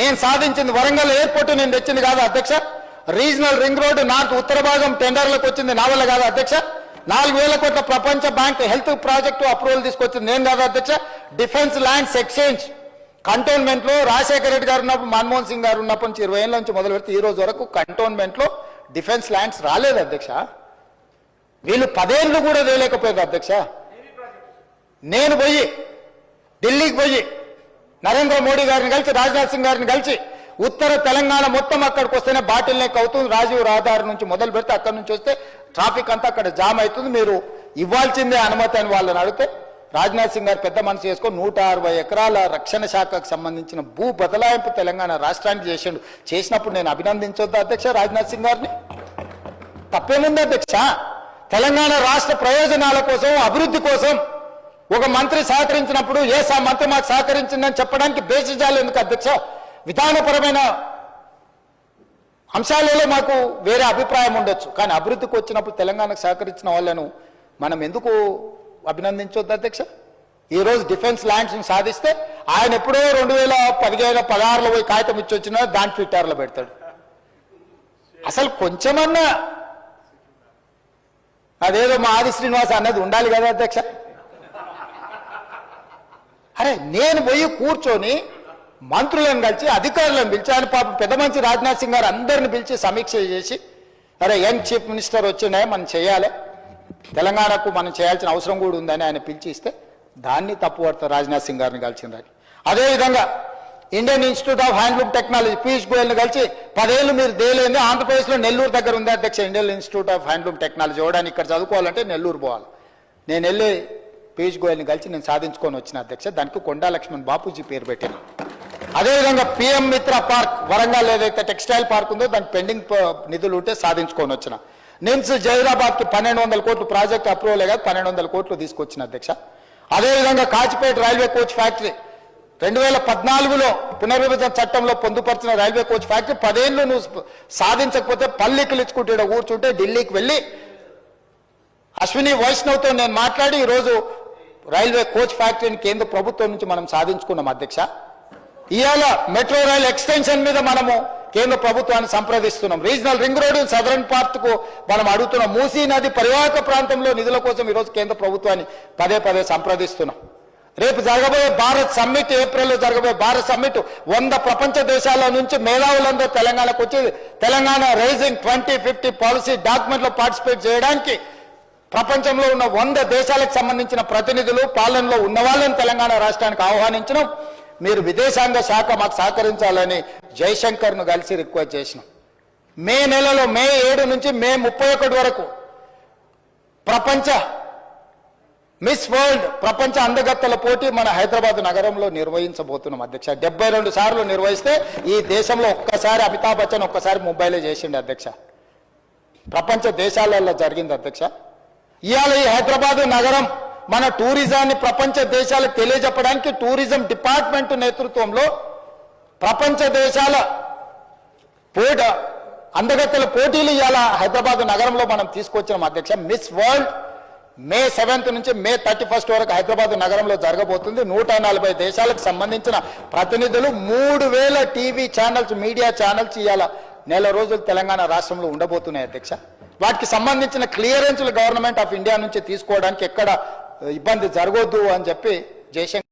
నేను సాధించింది వరంగల్ ఎయిర్పోర్ట్ నేను తెచ్చింది కాదు అధ్యక్ష. రీజనల్ రింగ్ రోడ్డు నార్త్ ఉత్తర భాగం టెండర్లకు వచ్చింది నా వల్ల కాదు అధ్యక్ష. నాలుగు వేల కోట్ల ప్రపంచ బ్యాంక్ హెల్త్ ప్రాజెక్టు అప్రూవల్ తీసుకొచ్చింది నేను కాదు అధ్యక్ష. డిఫెన్స్ ల్యాండ్స్ ఎక్స్చేంజ్ కంటోన్మెంట్లో రాజశేఖర రెడ్డి గారు ఉన్నప్పుడు మన్మోహన్ సింగ్ గారు ఉన్నప్పటి నుంచి ఇరవై ఏళ్ళ నుంచి మొదలు పెడితే ఈ రోజు వరకు కంటోన్మెంట్లో డిఫెన్స్ ల్యాండ్స్ రాలేదు అధ్యక్ష. వీళ్ళు పదేళ్ళు కూడా వేయలేకపోయారు అధ్యక్ష. నేను పోయి ఢిల్లీకి పోయి నరేంద్ర మోడీ గారిని కలిసి రాజ్నాథ్ సింగ్ గారిని కలిసి ఉత్తర తెలంగాణ మొత్తం అక్కడికి వస్తేనే బాటిల్ నెక్ అవుతుంది రాజీవ్ రహదారి నుంచి మొదలు పెడితే అక్కడి నుంచి వస్తే ట్రాఫిక్ అంతా అక్కడ జామ్ అవుతుంది. మీరు ఇవ్వాల్సిందే అనుమతి అని వాళ్ళని అడిగితే రాజ్నాథ్ సింగ్ గారు పెద్ద మనసు చేసుకొని నూట అరవై ఎకరాల రక్షణ శాఖకు సంబంధించిన భూ బదలాయింపు తెలంగాణ రాష్ట్రానికి చేసిండు. చేసినప్పుడు నేను అభినందించొద్దా అధ్యక్ష రాజ్నాథ్ సింగ్ గారిని? తప్పేముంది అధ్యక్ష? తెలంగాణ రాష్ట్ర ప్రయోజనాల కోసం అభివృద్ధి కోసం ఒక మంత్రి సహకరించినప్పుడు ఏ మంత్రి మాకు సహకరించిందని చెప్పడానికి బేసిజాలు ఎందుకు అధ్యక్ష? విధానపరమైన అంశాలలో మాకు వేరే అభిప్రాయం ఉండొచ్చు. కానీ అభివృద్ధికి వచ్చినప్పుడు తెలంగాణకు సహకరించిన వాళ్ళను మనం ఎందుకు అభినందించొద్దు అధ్యక్ష? ఈరోజు డిఫెన్స్ ల్యాండ్స్ని సాధిస్తే ఆయన ఎప్పుడో రెండు వేల పదిహేను పదహారులో పోయి కాగితం ఇచ్చి వచ్చినా దాని ట్విట్టర్లో పెడతాడు. అసలు కొంచెమన్నా అదేదో మా ఆది శ్రీనివాస్ అన్నది ఉండాలి కదా అధ్యక్ష? నేను పోయి కూర్చొని మంత్రులను కలిసి అధికారులను పిలిచి ఆయన పాపం పెద్ద మంచి రాజ్నాథ్ సింగ్ గారు అందరిని పిలిచి సమీక్ష చేసి అరే యంగ్ చీఫ్ మినిస్టర్ వచ్చినాయి మనం చేయాలి. తెలంగాణకు మనం చేయాల్సిన అవసరం కూడా ఉందని ఆయన పిలిచి ఇస్తే దాన్ని తప్పు పడతారు రాజ్నాథ్ సింగ్ గారిని కలిసిండ్రని. అదేవిధంగా Indian Institute of Handloom Technology Piyush గోయల్ని కలిసి పదేళ్ళు మీరు దేలేంది ఆంధ్రప్రదేశ్లో నెల్లూరు దగ్గర ఉంది అధ్యక్ష Indian Institute of Handloom Technology. ఇవ్వడానికి ఇక్కడ చదువుకోవాలంటే నెల్లూరు పోవాలి. నేను వెళ్ళి పీయూష్ గోయల్ని కలిసి నేను సాధించుకొని వచ్చిన అధ్యక్ష. దానికి కొండా లక్ష్మణ్ బాపూజీ పేరు పెట్టాను. అదేవిధంగా పిఎం మిత్ర పార్క్ వరంగల్ ఏదైతే టెక్స్టైల్ పార్క్ ఉందో దాని పెండింగ్ నిధులు ఉంటే సాధించుకొని వచ్చిన. నిమ్స్ జైరాబాద్కి పన్నెండు వందల కోట్లు ప్రాజెక్ట్ అప్రూవల్ కాదు పన్నెండు వందల కోట్లు తీసుకొచ్చిన అధ్యక్ష. అదేవిధంగా కాచిపేట రైల్వే కోచ్ ఫ్యాక్టరీ రెండు వేల పద్నాలుగులో పునర్విభజన చట్టంలో పొందుపరిచిన రైల్వే కోచ్ ఫ్యాక్టరీ పదేళ్ళు నువ్వు సాధించకపోతే పల్లెకి ఇచ్చుకుంటే కూర్చుంటే ఢిల్లీకి వెళ్ళి అశ్విని వైష్ణవ్తో నేను మాట్లాడి ఈరోజు రైల్వే కోచ్ ఫ్యాక్టరీని కేంద్ర ప్రభుత్వం నుంచి మనం సాధించుకున్నాం అధ్యక్ష. ఇవాళ మెట్రో రైల్ ఎక్స్టెన్షన్ మీద మనము కేంద్ర ప్రభుత్వాన్ని సంప్రదిస్తున్నాం. రీజనల్ రింగ్ రోడ్ సదరన్ పార్ట్కు మనం అడుగుతున్నాం. మూసీ నది పరివాహక ప్రాంతంలో నిధుల కోసం ఈరోజు కేంద్ర ప్రభుత్వాన్ని పదే పదే సంప్రదిస్తున్నాం. రేపు జరగబోయే భారత్ సమ్మిట్ ఏప్రిల్లో జరగబోయే భారత్ సమ్మిట్ వంద ప్రపంచ దేశాల నుంచి మేధావులందరూ తెలంగాణకు వచ్చి Telangana Rising twenty fifty policy డాక్యుమెంట్లో participate చేయడానికి ప్రపంచంలో ఉన్న వంద దేశాలకు సంబంధించిన ప్రతినిధులు పాలనలో ఉన్న వాళ్ళని తెలంగాణ రాష్ట్రానికి ఆహ్వానించడం మీరు విదేశాంగ శాఖ మాకు సహకరించాలని జైశంకర్ను కలిసి రిక్వెస్ట్ చేసినాం. మే నెలలో మే ఏడు నుంచి మే ముప్పై ఒకటి వరకు ప్రపంచ మిస్ వరల్డ్ ప్రపంచ అందగత్తల పోటీ మన హైదరాబాద్ నగరంలో నిర్వహించబోతున్నాం అధ్యక్ష. డెబ్బై రెండు సార్లు నిర్వహిస్తే ఈ దేశంలో ఒక్కసారి అమితాబ్ బచ్చన్ ఒక్కసారి ముంబైలో చేసిండు అధ్యక్ష. ప్రపంచ దేశాలలో జరిగింది అధ్యక్ష. ఇవాళ ఈ హైదరాబాద్ నగరం మన టూరిజాన్ని ప్రపంచ దేశాలకు తెలియజెప్పడానికి టూరిజం డిపార్ట్మెంట్ నేతృత్వంలో ప్రపంచ దేశాల పోట అందగత్తెల పోటీలు ఇవాళ హైదరాబాద్ నగరంలో మనం తీసుకొచ్చిన అధ్యక్ష. మిస్ వరల్డ్ మే సెవెంత్ నుంచి మే థర్టీ ఫస్ట్ వరకు హైదరాబాద్ నగరంలో జరగబోతుంది. నూట నలభై దేశాలకు సంబంధించిన ప్రతినిధులు మూడు వేల టీవీ ఛానల్స్ మీడియా ఛానల్స్ ఇవాళ నెల రోజులు తెలంగాణ రాష్ట్రంలో ఉండబోతున్నాయి అధ్యక్ష. వాటికి సంబంధించిన క్లియరెన్స్లు గవర్నమెంట్ ఆఫ్ ఇండియా నుంచి తీసుకోవడానికి ఎక్కడ ఇబ్బంది జరగొద్దు అని చెప్పి జయశంకర్